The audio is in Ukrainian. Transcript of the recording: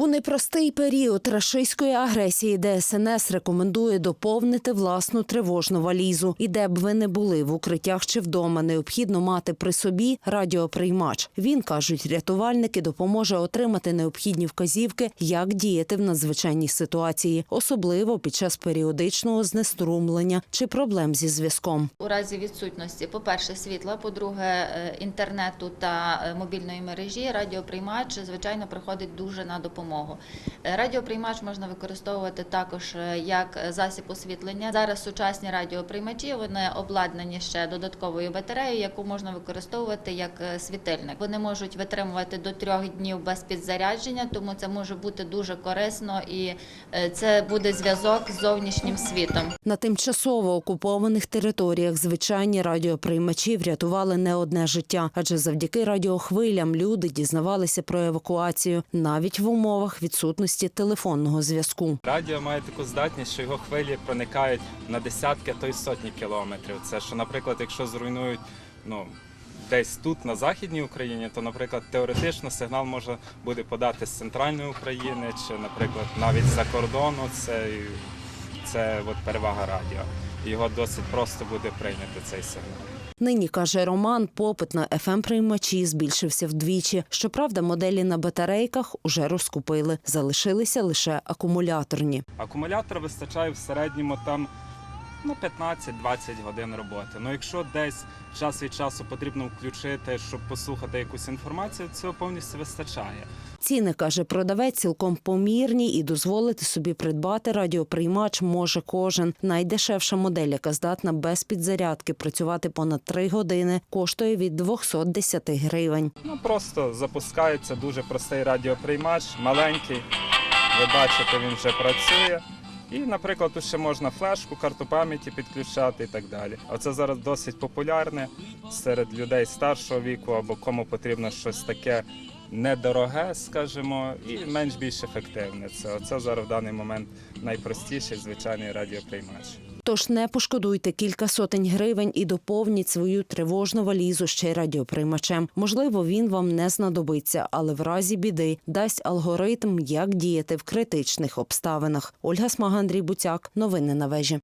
У непростий період рашистської агресії ДСНС рекомендує доповнити власну тривожну валізу. І де б ви не були в укриттях чи вдома, необхідно мати при собі радіоприймач. Він кажуть, рятувальники допоможе отримати необхідні вказівки, як діяти в надзвичайній ситуації, особливо під час періодичного знеструмлення чи проблем зі зв'язком. У разі відсутності, по-перше, світла, по-друге, е, інтернету та е, мобільної мережі, радіоприймач, звичайно, приходить дуже на допомогу. Е, Радіоприймач можна використовувати також е, як засіб освітлення. Зараз сучасні радіоприймачі вони обладнані ще додатковою батареєю, яку можна використовувати як е, світильник. Вони можуть витримувати до трьох днів без підзарядження, тому це може бути дуже корисно і е, це буде зв'язок з зовнішнім світом. На тимчасово окупованих територіях звичайні радіоприймачі врятували не одне життя, адже завдяки радіохвилям люди дізнавалися про евакуацію навіть в умовах відсутності телефонного зв'язку. Радіо має таку здатність, що його хвилі проникають на десятки, то й сотні кілометрів. Це що, наприклад, якщо зруйнують ну, десь тут, на Західній Україні, то, наприклад, теоретично сигнал може буде подати з центральної України чи, наприклад, навіть з-за кордону. Це, це от перевага радіо. Його досить просто буде прийняти цей сигнал. Нині каже Роман, попит на fm приймачі збільшився вдвічі. Щоправда, моделі на батарейках уже розкупили. Залишилися лише акумуляторні. Акумулятор вистачає в середньому там ну, 15-20 годин роботи. Ну якщо десь час від часу потрібно включити, щоб послухати якусь інформацію, цього повністю вистачає. Ціни каже продавець цілком помірні і дозволити собі придбати радіоприймач може кожен. Найдешевша модель, яка здатна без підзарядки працювати понад 3 години, коштує від 210 гривень. Ну просто запускається дуже простий радіоприймач, маленький. Ви бачите, він вже працює. І, наприклад, тут ще можна флешку, карту пам'яті підключати і так далі. А це зараз досить популярне серед людей старшого віку або кому потрібно щось таке недороге, скажімо, і менш більш ефективне. Це оце зараз в даний момент найпростіший звичайний радіоприймач. Тож не пошкодуйте кілька сотень гривень і доповніть свою тривожну валізу ще радіоприймачем. Можливо, він вам не знадобиться, але в разі біди дасть алгоритм, як діяти в критичних обставинах. Ольга Смага, Андрій Буцяк. Новини на вежі.